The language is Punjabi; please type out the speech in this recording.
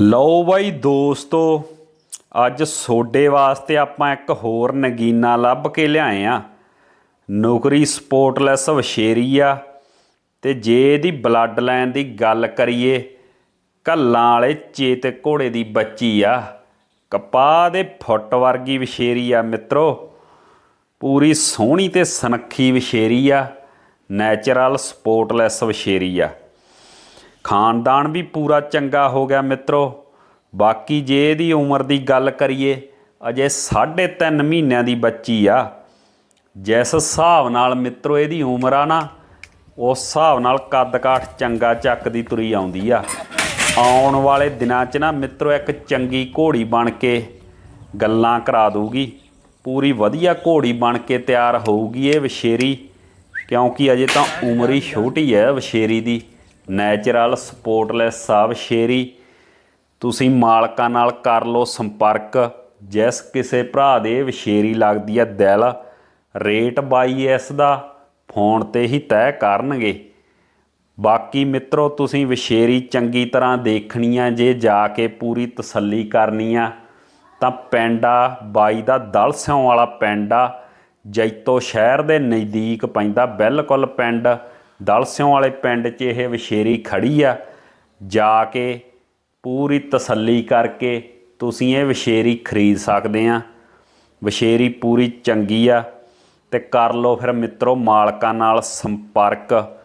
ਲਓ ਬਾਈ ਦੋਸਤੋ, ਅੱਜ ਸੋਡੇ ਵਾਸਤੇ ਆਪਾਂ ਇੱਕ ਹੋਰ ਨਗੀਨਾ ਲੱਭ ਕੇ ਲਿਆਏ ਆ। ਨੌਕਰੀ ਸਪੋਰਟਲੈਸ ਵਸ਼ੇਰੀ ਆ। ਤੇ ਜੇ ਇਹਦੀ ਬਲੱਡ ਲਾਈਨ ਦੀ ਗੱਲ ਕਰੀਏ ਕੱਲਾਂ ਵਾਲੇ ਚੇਤ ਘੋੜੇ ਦੀ ਬੱਚੀ ਆ। ਕਪਾਹ ਦੇ ਫੁੱਟ ਵਰਗੀ ਵਸ਼ੇਰੀ ਆ ਮਿੱਤਰੋ। ਪੂਰੀ ਸੋਹਣੀ ਤੇ ਸਨੱਖੀ ਵਸ਼ੇਰੀ ਆ। ਨੈਚੁਰਲ ਸਪੋਰਟਲੈਸ ਵਸ਼ੇਰੀ ਆ। ਖਾਨਦਾਨ ਵੀ ਪੂਰਾ ਚੰਗਾ ਹੋ ਗਿਆ ਮਿੱਤਰੋ। ਬਾਕੀ ਜੇ ਇਹਦੀ ਉਮਰ ਦੀ ਗੱਲ ਕਰੀਏ, ਅਜੇ 3.5 ਮਹੀਨਿਆਂ ਦੀ ਬੱਚੀ ਆ। ਜਿਸ ਹਿਸਾਬ ਨਾਲ ਮਿੱਤਰੋ ਇਹਦੀ ਉਮਰ ਆ ਨਾ, ਉਸ ਹਿਸਾਬ ਨਾਲ ਕੱਦ ਕਾਠ ਚੰਗਾ ਚੱਕਦੀ ਤੁਰੀ ਆਉਂਦੀ ਆ। ਆਉਣ ਵਾਲੇ ਦਿਨਾਂ 'ਚ ਨਾ ਮਿੱਤਰੋ ਇੱਕ ਚੰਗੀ ਘੋੜੀ ਬਣ ਕੇ ਗੱਲਾਂ ਕਰਾ ਦੂਗੀ ਪੂਰੀ ਵਧੀਆ ਘੋੜੀ ਬਣ ਕੇ ਤਿਆਰ ਹੋਊਗੀ ਇਹ ਵਸ਼ੇਰੀ ਕਿਉਂਕਿ ਅਜੇ ਤਾਂ ਉਮਰ ਹੀ ਛੋਟੀ ਹੈ ਵਸ਼ੇਰੀ ਦੀ। ਨੈਚੁਰਲ, ਸਪੋਰਟਲੈਸ ਆ ਵਸ਼ੇਰੀ ਤੁਸੀਂ ਮਾਲਕਾਂ ਨਾਲ ਕਰ ਲਓ ਸੰਪਰਕ। ਜਿਸ ਕਿਸੇ ਭਰਾ ਦੇ ਵਸ਼ੇਰੀ ਲੱਗਦੀ ਹੈ ਦਿਲ, ਰੇਟ ਬਾਈ ਇਸ ਦਾ ਫੋਨ ਤੇ ਹੀ ਤੈਅ ਕਰਨਗੇ। ਬਾਕੀ ਮਿੱਤਰੋ, ਤੁਸੀਂ ਵਿਸ਼ੇਰੀ ਚੰਗੀ ਤਰ੍ਹਾਂ ਦੇਖਣੀ ਆ, ਜੇ ਜਾ ਕੇ ਪੂਰੀ ਤਸੱਲੀ ਕਰਨੀ ਆ, ਤਾਂ ਪਿੰਡ ਆ ਬਾਈ ਦਾ ਦਲ ਸਿਉਂ ਵਾਲਾ ਪਿੰਡ। ਆ ਜੈਤੋ ਸ਼ਹਿਰ ਦੇ ਨਜ਼ਦੀਕ ਪੈਂਦਾ ਬਿਲਕੁਲ ਪਿੰਡ। ਦਲ ਵਾਲੇ ਪਿੰਡ 'ਚ ਇਹ ਵਿਸ਼ੇਰੀ ਖੜੀ ਆ। ਜਾ ਕੇ ਪੂਰੀ ਤਸੱਲੀ ਕਰਕੇ ਤੁਸੀਂ ਇਹ ਵਿਸ਼ੇਰੀ ਖਰੀਦ ਸਕਦੇ ਆ। ਵਿਸ਼ੇਰੀ ਪੂਰੀ ਚੰਗੀ ਆ ਤੇ ਕਰ ਲਓ ਫਿਰ ਮਿੱਤਰੋ ਮਾਲਕਾਂ ਨਾਲ ਸੰਪਰਕ।